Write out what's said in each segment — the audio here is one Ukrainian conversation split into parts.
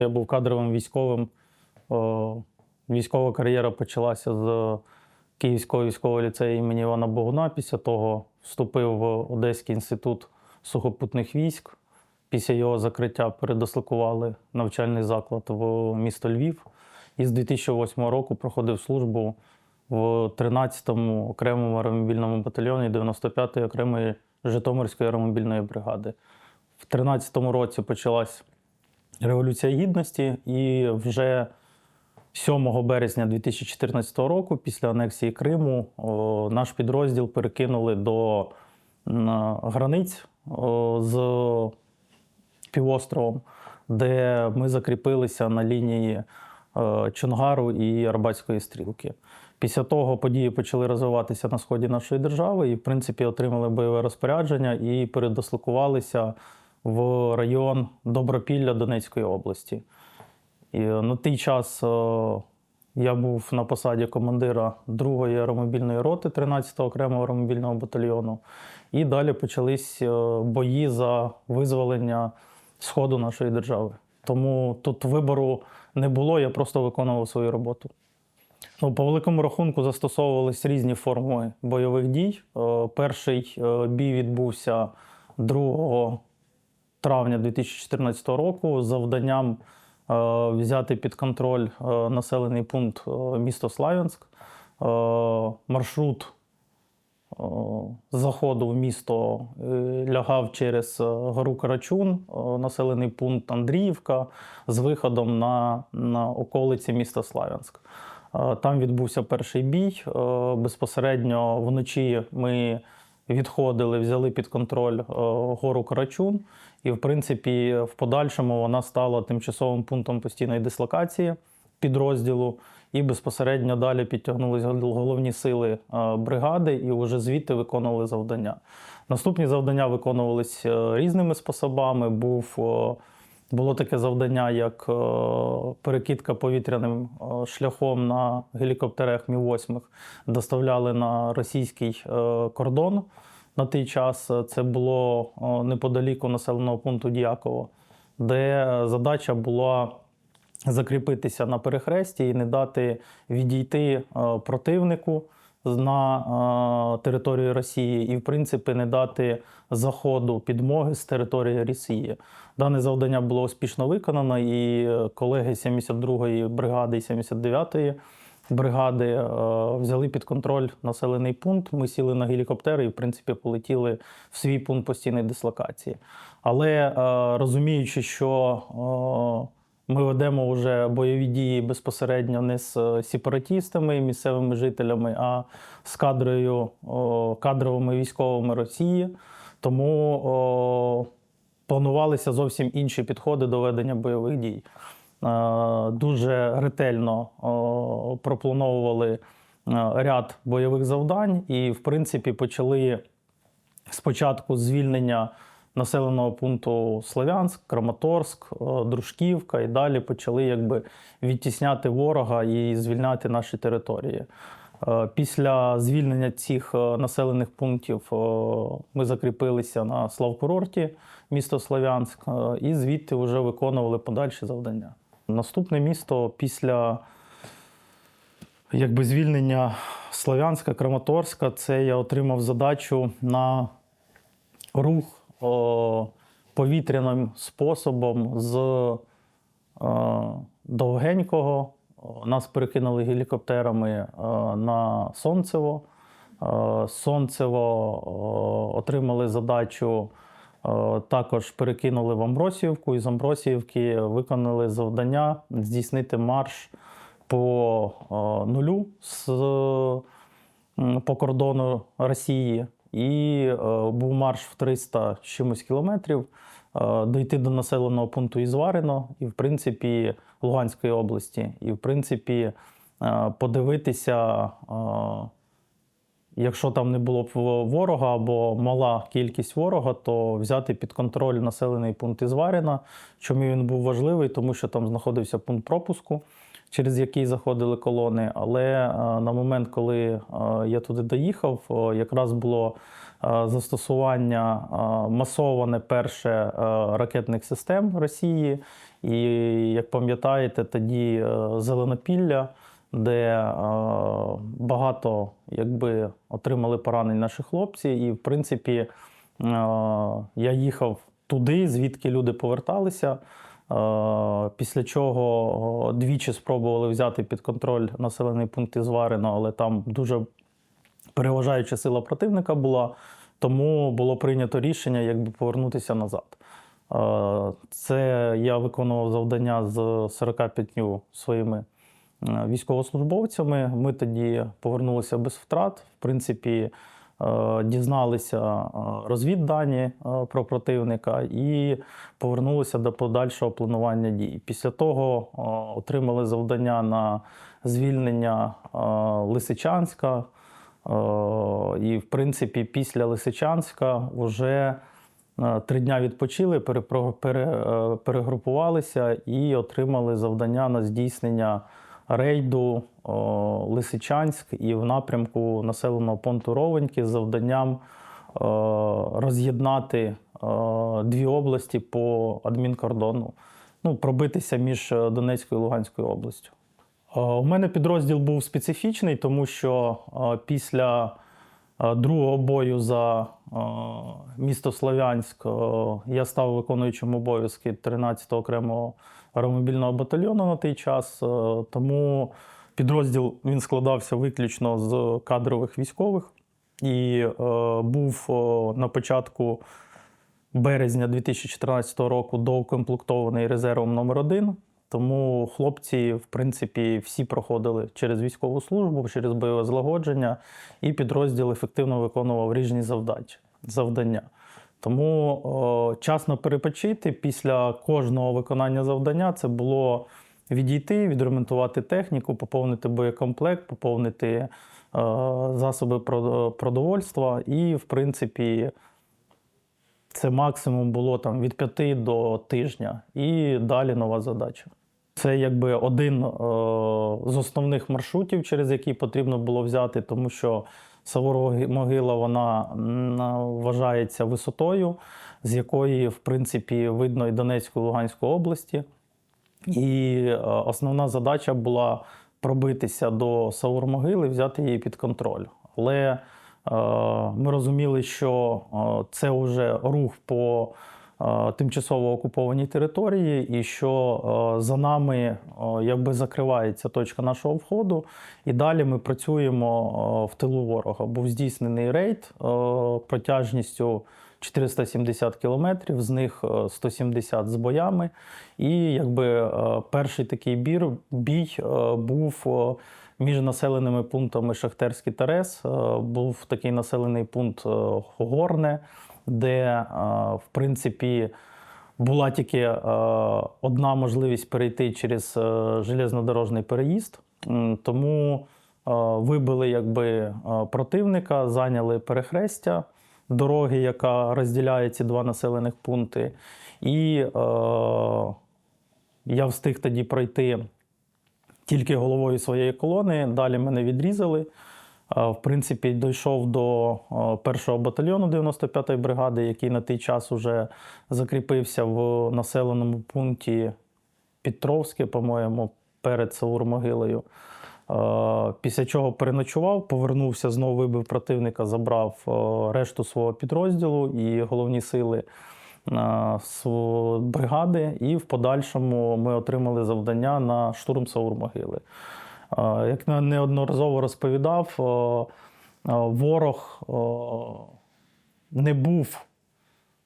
Я був кадровим військовим. Військова кар'єра почалася з Київського військового ліцею імені Івана Богуна. Після того вступив в Одеський інститут сухопутних військ. Після його закриття передослокували навчальний заклад в місто Львів. І з 2008 року проходив службу в 13-му окремому аеромобільному батальйоні 95-ї окремої Житомирської аеромобільної бригади. В 13-му році почалась Революція Гідності, і вже 7 березня 2014 року, після анексії Криму, наш підрозділ перекинули до границь з півостровом, де ми закріпилися на лінії е, Чонгару і Арбатської стрілки. Після того події почали розвиватися на сході нашої держави і, в принципі, отримали бойове розпорядження і передослокувалися в район Добропілля Донецької області. І е, на той час е, я був на посаді командира 2-ї аеромобільної роти 13-го окремого аеромобільного батальйону. І далі почались е, бої за визволення сходу нашої держави. Тому тут вибору не було, я просто виконував свою роботу. Ну, по великому рахунку застосовувались різні форми бойових дій. Перший бій відбувся 2 травня 2014 року завданням е, взяти під контроль е, населений пункт е, місто Славянськ. Маршрут заходу в місто лягав через гору Карачун, населений пункт Андріївка з виходом на, на околиці міста Славянськ. Там відбувся перший бій. Безпосередньо вночі ми відходили, взяли під контроль е, гору Карачун, і, в принципі, в подальшому вона стала тимчасовим пунктом постійної дислокації підрозділу. І безпосередньо далі підтягнулись головні сили е, бригади і вже звідти виконували завдання. Наступні завдання виконувались е, різними способами. Був було таке завдання, як е, перекидка повітряним е, шляхом на гелікоптерах Мі-8 доставляли на російський е, кордон. На той час це було неподаліку населеного пункту Діяково, де задача була закріпитися на перехресті і не дати відійти противнику на е, територію Росії, і, в принципі, не дати заходу підмоги з території Росії. Дане завдання було успішно виконано, і е, колеги 72-ї бригади і 79-ї бригади е, взяли під контроль населений пункт. Ми сіли на гелікоптери і, в принципі, полетіли в свій пункт постійної дислокації. Але розуміючи, що ми ведемо вже бойові дії безпосередньо не з е, сепаратістами місцевими жителями, а з кадрою, кадровими військовими Росії. Тому о, планувалися зовсім інші підходи до ведення бойових дій. Е, Дуже ретельно о, проплановували е, ряд бойових завдань і, в принципі, почали спочатку звільнення населеного пункту Слов'янськ, Краматорськ, е, Дружківка, і далі почали якби відтісняти ворога і звільняти наші території. Е, Після звільнення цих е, населених пунктів ми закріпилися на Славкурорті, місто Слов'янськ, і звідти вже виконували подальші завдання. Наступне місто після якби звільнення Слов'янська, Краматорська, це я отримав задачу на рух о, повітряним способом з е, Довгенького. Нас перекинули гелікоптерами е, на Сонцево. Е, Сонцево о, отримали задачу. е, Також перекинули в Амбросіївку, і з Амбросіївки виконали завдання здійснити марш по е, нулю з, по кордону Росії. І е, був марш в 300 чимось кілометрів, е, дойти до населеного пункту Ізварино, і, в принципі, Луганської області. І, в принципі, е, подивитися, якщо там не було б ворога або мала кількість ворога, то взяти під контроль населений пункт Ізваріна. Чому він був важливий? Тому що там знаходився пункт пропуску, через який заходили колони. Але е, на момент, коли е, я туди доїхав, якраз було е, застосування масоване перше ракетних систем Росії. І як пам'ятаєте, тоді Зеленопілля, де багато якби, отримали поранень наші хлопці. І, в принципі, я їхав туди, звідки люди поверталися. Після чого двічі спробували взяти під контроль населений пункт Ізварина, але там дуже переважаюча сила противника була, тому було прийнято рішення якби повернутися назад. Це я виконував завдання з 45 своїми е, військовослужбовцями. Ми тоді повернулися без втрат. В принципі, дізналися е, розвіддані е, про противника і повернулися до подальшого планування дій. Після того е, отримали завдання на звільнення е, Лисичанська. Е, І, в принципі, після Лисичанська вже е, три дня відпочили, е, перегрупувалися і отримали завдання на здійснення рейду Лисичанськ і в напрямку населеного пункту Ровеньки з завданням роз'єднати дві області по адмінкордону, ну, пробитися між е, Донецькою і Луганською областю. У мене підрозділ був специфічний, тому що після е, другого бою за місто Слов'янськ я став виконуючим обов'язки 13-го окремого аеромобільного батальйону на той час. Е, Тому підрозділ він складався виключно з кадрових військових і е, був е, на початку березня 2014 року доукомплектований резервом номер 1 Тому хлопці, в принципі, всі проходили через військову службу, через бойове злагодження, і підрозділ ефективно виконував різні завдання. Тому о, час на перепочити після кожного виконання завдання це було відійти, відремонтувати техніку, поповнити боєкомплект, поповнити е, засоби продовольства і, в принципі, це максимум було там від 5 до тижня, і далі нова задача. Це якби один е, з основних маршрутів, через який потрібно було взяти, тому що Саворо-могила вона вважається висотою, з якої, в принципі, видно і Донецьку, і Луганську області. І е, основна задача була пробитися до Саур-могили, взяти її під контроль. Але е, ми розуміли, що е, це вже рух по тимчасово окупованій території, і що е, за нами е, якби закривається точка нашого входу, і далі ми працюємо е, в тилу ворога. Був здійснений рейд е, протяжністю 470 кілометрів, з них е, 170 з боями. І якби е, перший такий бір, бій е, був е, між населеними пунктами Шахтерський Терес. Е, Був такий населений пункт е, Горне, де, е, в принципі, була тільки е, одна можливість перейти через е, железнодорожний переїзд. Тому вибили якби, противника, зайняли перехрестя дороги, яка розділяє ці два населених пункти. І е, я встиг тоді пройти тільки головою своєї колони. Далі мене відрізали. В принципі, дійшов до першого батальйону 95-ї бригади, який на той час уже закріпився в населеному пункті Петровське, по-моєму, перед Саур-могилою. Після чого переночував, повернувся, знову вибив противника, забрав решту свого підрозділу і головні сили бригади. І в подальшому ми отримали завдання на штурм Саур-могили. Е, Як неодноразово розповідав, е, е, ворог не був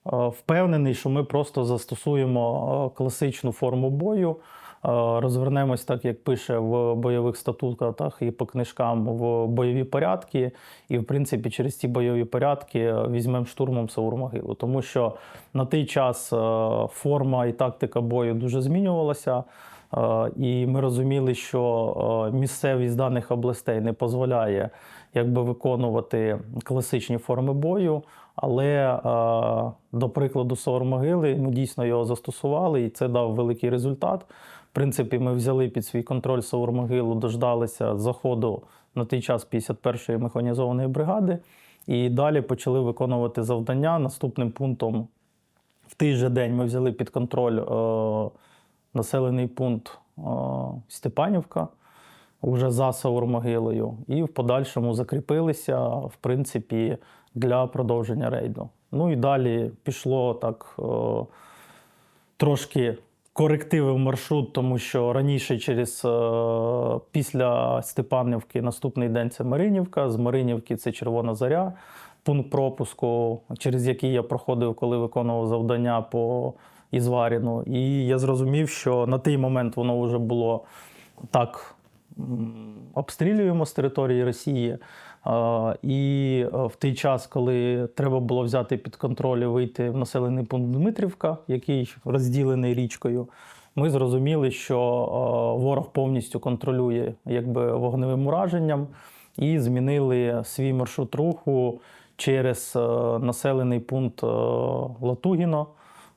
впевнений, що ми просто застосуємо класичну форму бою, розвернемось так, як пише в бойових статутах і по книжкам в бойові порядки. І, в принципі, через ці бойові порядки візьмемо штурмом Саур-могилу. Тому що на той час форма і тактика бою дуже змінювалася. Е, І ми розуміли, що е, місцевість даних областей не дозволяє якби виконувати класичні форми бою. Але, е, до прикладу, Саур-могили ми дійсно його застосували, і це дав великий результат. В принципі, ми взяли під свій контроль Саур-могилу, дождалися заходу на той час 51-ї механізованої бригади. І далі почали виконувати завдання. Наступним пунктом в той же день ми взяли під контроль населений пункт Степанівка уже за Саур-могилою, і в подальшому закріпилися, в принципі, для продовження рейду. Ну і далі пішло так. Е, трошки корективив маршрут, тому що раніше через е, після Степанівки наступний день це Маринівка, з Маринівки це Червона Заря, пункт пропуску, через який я проходив, коли виконував завдання по Ізваріну. І я зрозумів, що на той момент воно вже було так обстрілюємо з території Росії. І е, в той час, коли треба було взяти під контроль і вийти в населений пункт Дмитрівка, який розділений річкою, ми зрозуміли, що е, ворог повністю контролює якби, вогневим ураженням, і змінили свій маршрут руху через е, населений пункт Латугіно.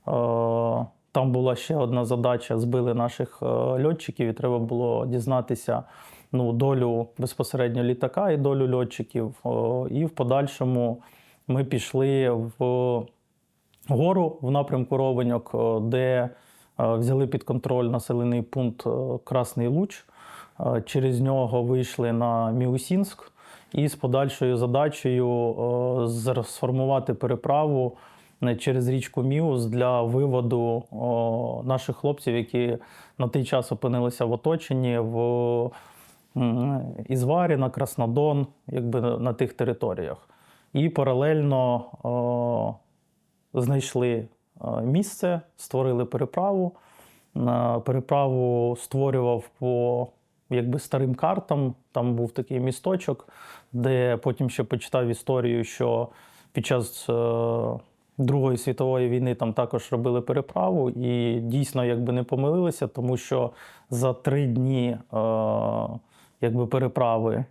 Е, Там була ще одна задача: збили наших е, льотчиків, і треба було дізнатися ну, долю безпосередньо літака і долю льотчиків. І в подальшому ми пішли в гору в напрямку Ровеньок, де е, взяли під контроль населений пункт е, Красний Луч. Е, Через нього вийшли на Міусінськ і з подальшою задачею е, сформувати переправу е, через річку Міус для виводу наших хлопців, які на той час опинилися в оточенні в м, Ізваріна, Краснодон, якби на, на тих територіях. І паралельно знайшли е, місце, створили переправу. Переправу створював по якби старим картам. Там був такий місточок, де потім ще почитав історію, що під час е, Другої світової війни там також робили переправу, і дійсно якби не помилилися, тому що за три дні е, якби переправи е,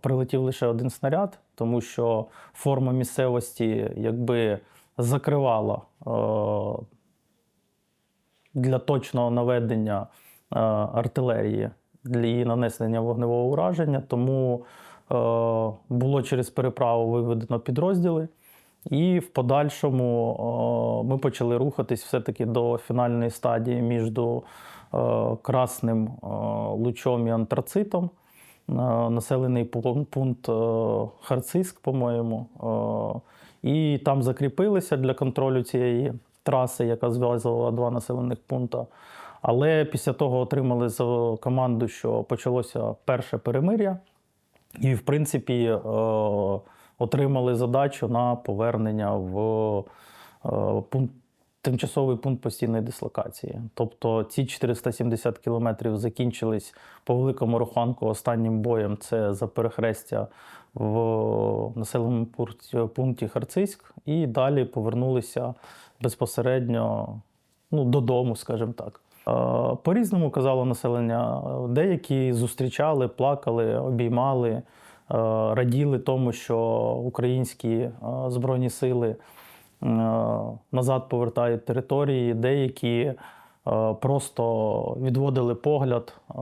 прилетів лише один снаряд, тому що форма місцевості якби закривала е, для точного наведення е, артилерії для її нанесення вогневого ураження. Тому е, було через переправу виведено підрозділи. І в подальшому ми почали рухатись все-таки до фінальної стадії між Красним Лучом і Антрацитом. Населений пункт Харциск, по-моєму. І там закріпилися для контролю цієї траси, яка зв'язувала два населених пункти. Але після того отримали за команду, що почалося перше перемир'я. І, в принципі, отримали задачу на повернення в е, пункт, тимчасовий пункт постійної дислокації. Тобто ці 470 кілометрів закінчились по великому рахунку останнім боєм. Це за перехрестя в населеному пункті- Харцизьк, і далі повернулися безпосередньо ну, додому, скажімо так. Е, По-різному казало населення. Деякі зустрічали, плакали, обіймали, раділи тому, що українські е, збройні сили е, назад повертають території, деякі е, просто відводили погляд, е,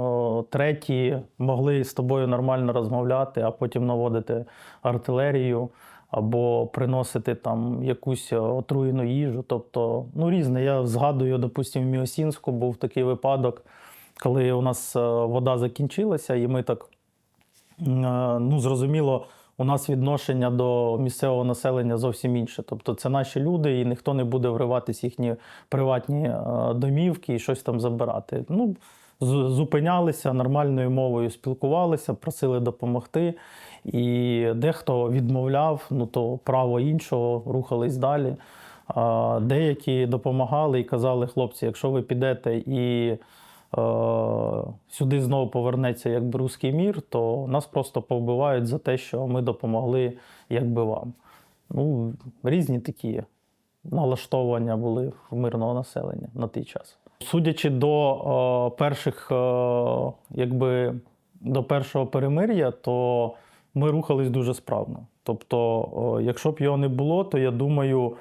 треті могли з тобою нормально розмовляти, а потім наводити артилерію або приносити там якусь е, отруєну їжу. Тобто, ну різне. Я згадую, допустимо, в Міосінську був такий випадок, коли у нас е, вода закінчилася, і ми так е, ну, зрозуміло, у нас відношення до місцевого населення зовсім інше. Тобто це наші люди, і ніхто не буде вриватись їхні приватні е, домівки і щось там забирати. Ну, зупинялися нормальною мовою, спілкувалися, просили допомогти. І дехто відмовляв, ну то право іншого, рухались далі. Деякі допомагали і казали, хлопці, якщо ви підете і е, сюди знову повернеться якби руський мір, то нас просто повбивають за те, що ми допомогли якби вам. Ну, різні такі налаштовування були в мирного населення на той час. Судячи до е, перших, е, якби до першого перемир'я, то ми рухались дуже справно. Тобто, е, якщо б його не було, то я думаю,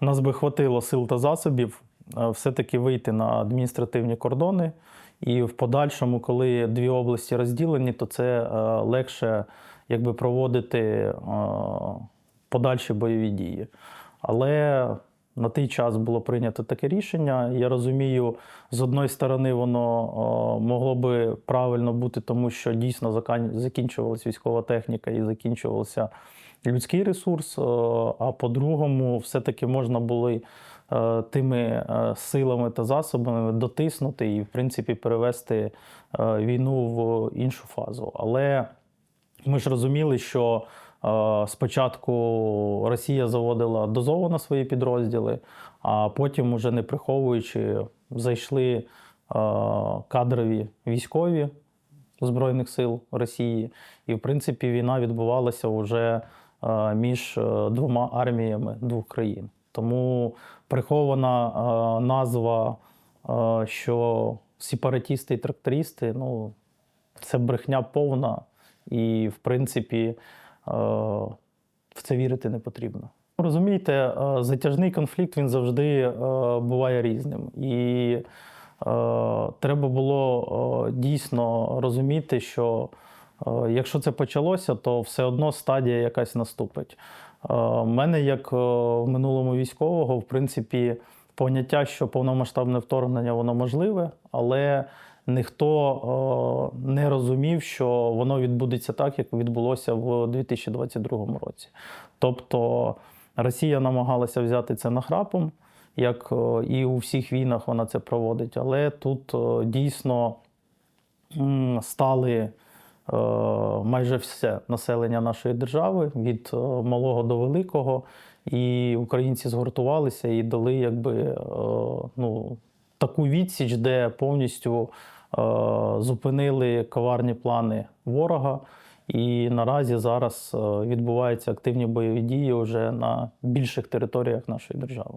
у нас би хватило сил та засобів е, все-таки вийти на адміністративні кордони. І в подальшому, коли дві області розділені, то це е, легше якби проводити е, подальші бойові дії. Але на той час було прийнято таке рішення. Я розумію, з одної сторони, воно могло би правильно бути, тому що дійсно закінчувалася військова техніка і закінчувався людський ресурс. А по-другому, все-таки можна було е, тими е, силами та засобами дотиснути і, в принципі, перевести е, війну в іншу фазу. Але ми ж розуміли, що е, спочатку Росія заводила дозовано свої підрозділи, а потім, уже не приховуючи, зайшли е, кадрові військові Збройних сил Росії. І, в принципі, війна відбувалася вже е, між е, двома арміями двох країн. Тому прихована е, назва, е, що сепаратісти і трактористи, ну, це брехня повна, і, в принципі, е, в це вірити не потрібно. Розумієте, е, затяжний конфлікт він завжди е, буває різним. І е, треба було е, дійсно розуміти, що е, якщо це почалося, то все одно стадія якась наступить. Е, мене, як е, в минулому військового, в принципі, поняття, що повномасштабне вторгнення воно можливе, але ніхто е, не розумів, що воно відбудеться так, як відбулося в 2022 році. Тобто Росія намагалася взяти це нахрапом, як і у всіх війнах вона це проводить, але тут дійсно стали майже все населення нашої держави від е, малого до великого, і українці згуртувалися і дали якби е, ну, таку відсіч, де повністю е, зупинили коварні плани ворога. І наразі зараз е, відбуваються активні бойові дії вже на більших територіях нашої держави.